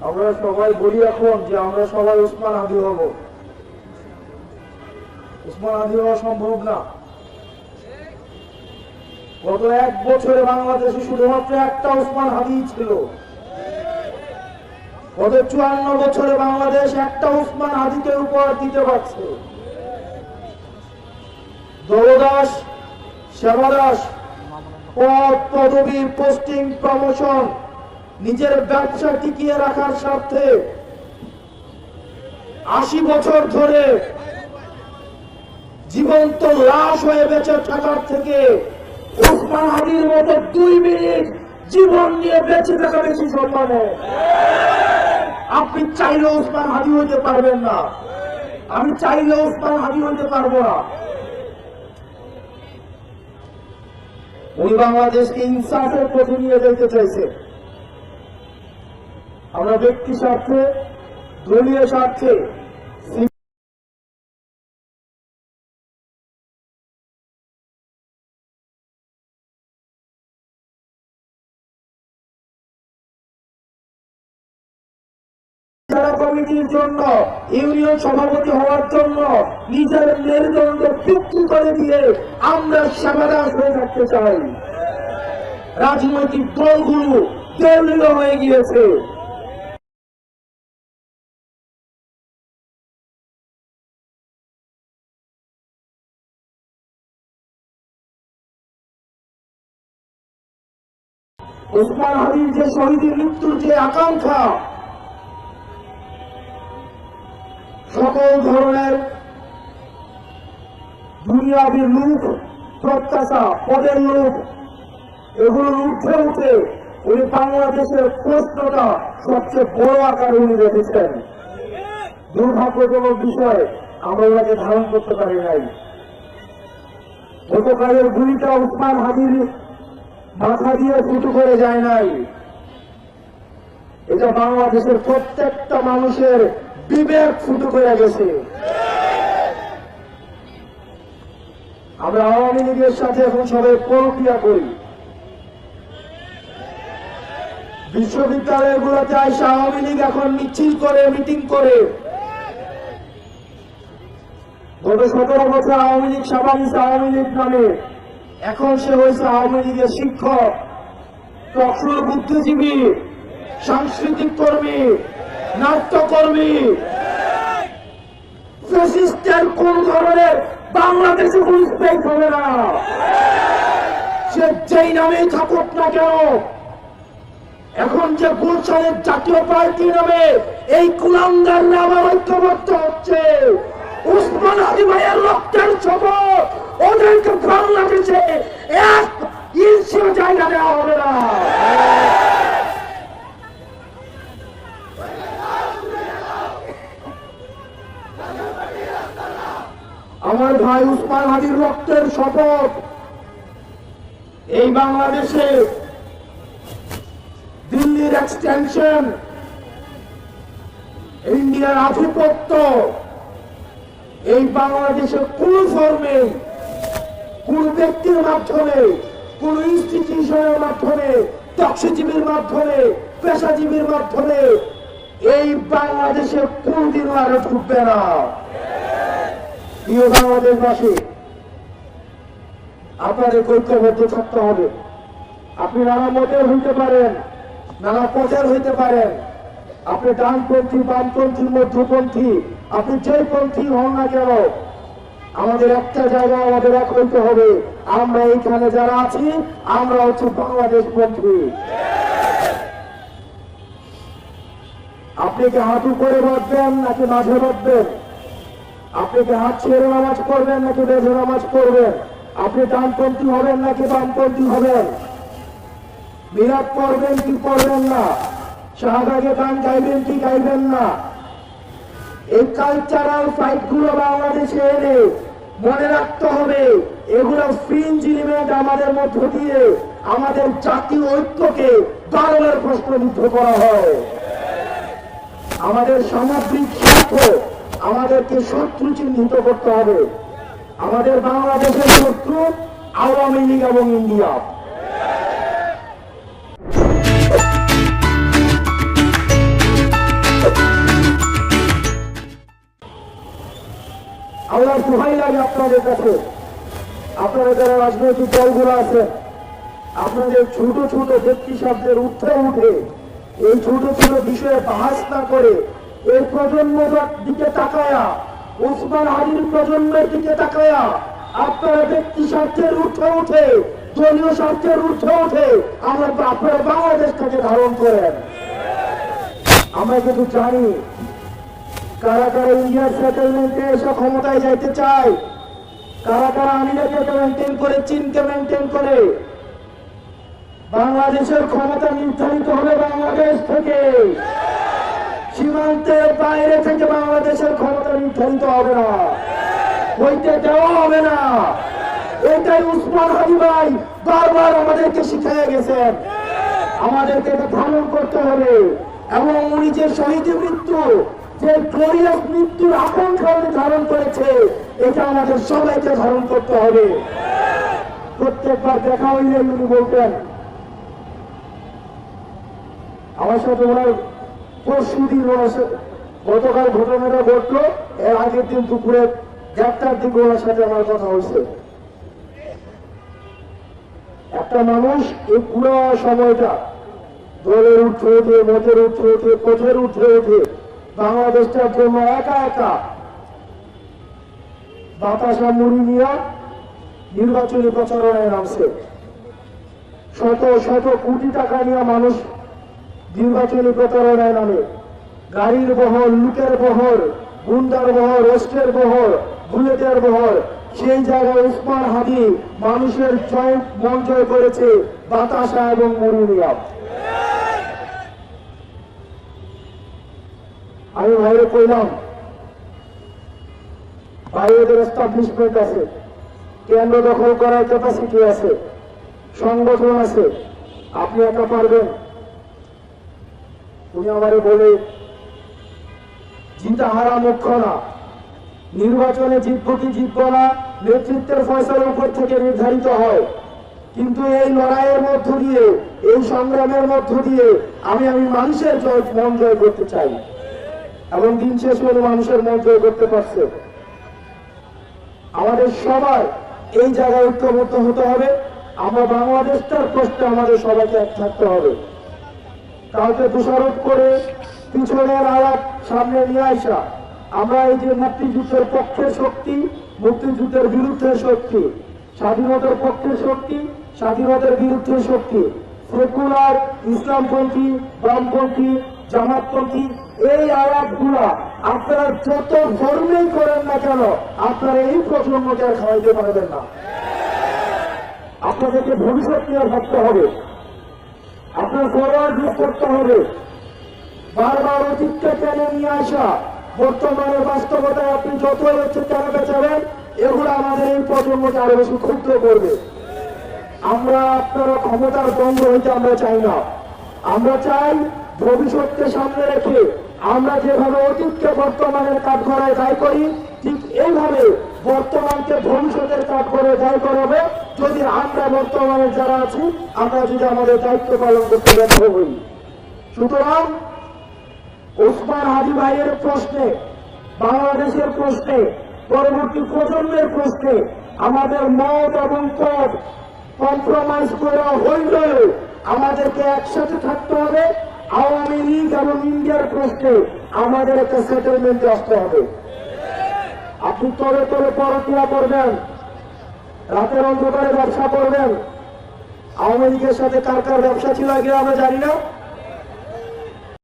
আমরা সবাই বলি এখন যে আমরা সবাই উসমান হাদি হব। উসমান হাদি হওয়া সম্ভব না। গত এক বছরে বাংলাদেশে শুধুমাত্র একটা উসমান হাদি ছিল। গত চুয়ান্ন বছরে বাংলাদেশ একটা উসমান হাদিকে উপহার দিতে পারছে। দলদাস, সেবাদাস, পদ, পদবী, পোস্টিং, প্রমোশন নিজের ব্যবসা টিকিয়ে রাখার স্বার্থে আশি বছর ধরে জীবন্ত লাশ হয়ে বেঁচে থাকার থেকে মতো দুই মিনিট জীবন নিয়ে বেঁচে থাকা বেশি আপনি চাইলে ওসমান হাদি হইতে পারবেন না। আমি চাইলে ওসমান হাদি হইতে পারব না। উনি বাংলাদেশকে ইনসাফের পথে নিয়ে যেতে চাইছে। আমরা ব্যক্তি স্বার্থে, দলীয় স্বার্থে কমিটির জন্য সভাপতি হওয়ার জন্য নিজের করে দিয়ে আমরা হয়ে থাকতে চাই। রাজনৈতিক দলগুলো দলীয় হয়ে গিয়েছে। ওসমান হাদির যে শহীদের মৃত্যুর যে আকাঙ্ক্ষা, সকল ধরনের দুনিয়াবি লোক প্রত্যাশা, পদের লোক এগুলোর ঊর্ধ্বে উঠে উনি বাংলাদেশের প্রশ্নটা সবচেয়ে বড় আকারে উনি রেখেছেন। দুর্ভাগ্যজনক বিষয়, আমরা ওনাকে ধারণ করতে পারি নাই। গতকালের গুলিটা উসমান হাবির মাথা দিয়ে ফুটু করে যায় নাই। এটা বাংলাদেশের প্রত্যেকটা মানুষের বিবেক ফুটু করে গেছে। আমরা আওয়ামী লীগের সাথে এখন সবাই প্রক্রিয়া করি। বিশ্ববিদ্যালয়গুলোতে আসে আওয়ামী লীগ এখন মিছিল করে, মিটিং করে। গত সতেরো বছর আওয়ামী লীগ সাবানিস আওয়ামী লীগ নামে। এখন সে হয়েছে আওয়ামী লীগের শিক্ষক তখন বুদ্ধিজীবী, সাংস্কৃতিক কর্মী, নাট্যকর্মী। ফ্যাসিস্টের কোন ধরনের বাংলাদেশে কোন স্পেস হবে না। সে যেই নামেই থাকুক না কেন, এখন যে গুলশানের জাতীয় পার্টি নামে এই কুলাঙ্গার নামে ঐক্যবদ্ধ হচ্ছে। উসমান আলী ভাইয়ের রক্তের শপথ ওদেরকে বাংলাদেশে এক ইঞ্চিও জায়গা দেওয়া হবে না। আমার ভাই উসমান হাদির রক্তের শপথ। এই বাংলাদেশে দিল্লির এক্সটেনশন ইন্ডিয়ার আধিপত্য, এই বাংলাদেশে কোন ফর্মে কোন ব্যক্তির মাধ্যমে, কোন ইনস্টিটিউশনের মাধ্যমে তক্ষজীবীর মাধ্যমে, পেশাজীবীর মাধ্যমে এই বাংলাদেশে কোনদিন আরও ঢুকবে না। আপনাদের ঐক্যবদ্ধ থাকতে হবে। আপনি নানা মতের হইতে পারেন, নানা পথের হইতে পারেন। আপনি ডানপন্থী, বামপন্থী, মধ্যপন্থী, আপনি যে পন্থী হন না কেন আমাদের একটা জায়গা আমাদের এক হইতে হবে। আমরা এইখানে যারা আছি, আমরা হচ্ছে বাংলাদেশ পন্থী আপনি কি হাঁটু করে বাঁধবেন নাকি মাঝে বাঁধবেন? আপনি কি হাত ছেড়ে নামাজ পড়বেন নাকি বেঁধে নামাজ পড়বেন? আপনি ডানপন্থী হবেন নাকি বামপন্থী হবেন? মিলাদ পড়বেন কি করবেন না? শাহবাগে গান গাইবেন কি গাইবেন না? এই কালচারাল ফাইটগুলো বাংলাদেশে এনে মনে রাখতে হবে, এগুলো ফ্রিঞ্জ ইলিমেন্ট আমাদের মধ্য দিয়ে আমাদের জাতীয় ঐক্যকে বারবার প্রশ্নবিদ্ধ করা হয়। আমাদের সামগ্রিক স্বার্থ আমাদেরকে শত্রু চিহ্নিত করতে হবে। আমাদের বাংলাদেশের শত্রু আওয়ামী লীগ এবং ইন্ডিয়া। আমার দোহাই লাগে আপনাদের কাছে। আপনারা যারা রাজনৈতিক দলগুলো আছে, আপনাদের ছোট ছোট ব্যক্তি শব্দের উঠে উঠে, এই ছোট ছোট বিষয়ে বাহাস না করে এই প্রজন্মটার দিকে তাকায়া, ওসমান আলীর প্রজন্মের দিকে তাকায়া আপনারা ব্যক্তি স্বার্থের উঠে উঠে, দলীয় স্বার্থের উঠে উঠে আমরা আপনারা বাংলাদেশটাকে ধারণ করেন। আমরা কিন্তু জানি কারা কারা ইন্ডিয়ার সেটেলমেন্টে এসে ক্ষমতায় যাইতে চায়? কারা কারা আমিরাকে মেনটেন করে, চীনকে মেনটেন করে? বাংলাদেশের ক্ষমতা নির্ধারিত হবে বাংলাদেশ থেকে। সীমান্তের বাইরে থেকে বাংলাদেশের ক্ষমতা নির্ধারিত হবে না। হইতে দেওয়া হবে না। এটাই উসমান হাজি ভাই বারবার আমাদেরকে শিখিয়ে গেছেন। আমাদেরকে এটা ধারণ করতে হবে। এবং উনি যে শহীদ মৃত্যু যে গ্লোরিয়াস মৃত্যুর আকাঙ্ক্ষা উনি ধারণ করেছে, এটা আমাদের সবাইকে ধারণ করতে হবে। প্রত্যেকবার দেখা হইলে উনি বলতেন। আমার সাথে ওনার পরশু দিন গতকাল ঘটনাটা ঘটলো, এর আগের দিন দুপুরে দেড়টার দিকে ওনার সাথে আমার কথা হয়েছে। একটা মানুষ এই পুরো সময়টা দলের উঠে উঠে মতের উঠে উঠে কোচের উঠে উঠে বাংলাদেশটার জন্য একা একা। বাতাসা মুড়ি নিয়ে নির্বাচনী প্রচারণায় নামছে। শত শত কোটি টাকা নিয়ে মানুষ নির্বাচনী প্রচারণায় নামে। গাড়ির বহর, লুকের বহর, গুন্ডার বহর অস্ত্রের বহর, বুলেটের বহর, সেই জায়গায় উসমান হাদি মানুষের জয় মন করেছে বাতাসা এবং মরুনিয়া আমি ভাইরে কইলাম, বাইরেদের এস্টাবলিশমেন্ট আছে, কেন্দ্র দখল করার ক্যাপাসিটি আছে, সংগঠন আছে, আপনি একা পারবেন। উনি আমারে বলে, জিতা হারা মুখ্য না। নির্বাচনে জিতবো কি জিতবো না, নেতৃত্বের ফয়সলার উপর থেকে নির্ধারিত হয়। কিন্তু এই লড়াইয়ের মধ্য দিয়ে, এই সংগ্রামের মধ্য দিয়ে, আমি আমি মানুষের জয় মন জয় করতে চাই। এবং দিন শেষ হলে মানুষের মন জয় করতে পারছে। আমাদের সবার এই জায়গায় ঐক্যবদ্ধ হতে হবে। আমরা বাংলাদেশটার প্রশ্নে আমাদের সবাইকে এক থাকতে হবে। কাউকে দোষারোপ করে পিছনের আলাপ সামনে নিয়ে আসা। আমরা এই যে মুক্তিযুদ্ধের পক্ষের শক্তি, মুক্তিযুদ্ধের বিরুদ্ধে শক্তি, স্বাধীনতার পক্ষের শক্তি, স্বাধীনতার বিরুদ্ধে শক্তি। সেকুলার ইসলামপন্থী, বামপন্থী, জামাতপন্থী এই আলাপগুলা আপনারা যত ধর্মেই করেন না কেন, আপনারা এই প্রজন্মকে আর খাওয়াইতে পারবেন না? আপনাদেরকে ভবিষ্যৎ নিয়ে ভাবতে হবে। আপনার ফরওয়ার্ড করতে হবে। বারবার অতীতকে টেনে নিয়ে আসা। বর্তমানে বাস্তবতায় আপনি যতই হচ্ছে চালাতে চাবেন এগুলো আমাদের এই প্রজন্মকে আরও বেশি ক্ষুদ্র করবে। আমরা আপনারা ক্ষমতার দ্বন্দ্ব হইতে আমরা চাই না। আমরা চাই ভবিষ্যৎকে সামনে রেখে আমরা যেভাবে অতীতকে বর্তমানের কাজ করায় দায় করি, ঠিক এইভাবে বর্তমানকে ভবিষ্যতের কাজ করে দায় করাবে যদি আমরা বর্তমানে যারা আছি, আমরা যদি আমাদের দায়িত্ব পালন করতে ব্যর্থ হই। সুতরাং ওসমান হাজি ভাইয়ের প্রশ্নে, বাংলাদেশের প্রশ্নে, পরবর্তী প্রজন্মের প্রশ্নে আমাদের মত এবং পথ কম্প্রোমাইজ করা হইলেও আমাদেরকে একসাথে থাকতে হবে। আওয়ামী লীগ এবং ইন্ডিয়ার প্রশ্নে আমাদের একটা সেটেলমেন্ট আসতে হবে। আপনি তলে তলে পরকিয়া করবেন, রাতের অন্ধকারে ব্যবসা করবেন। আওয়ামী লীগের সাথে কার কার ব্যবসা ছিল আগে আমরা জানি না।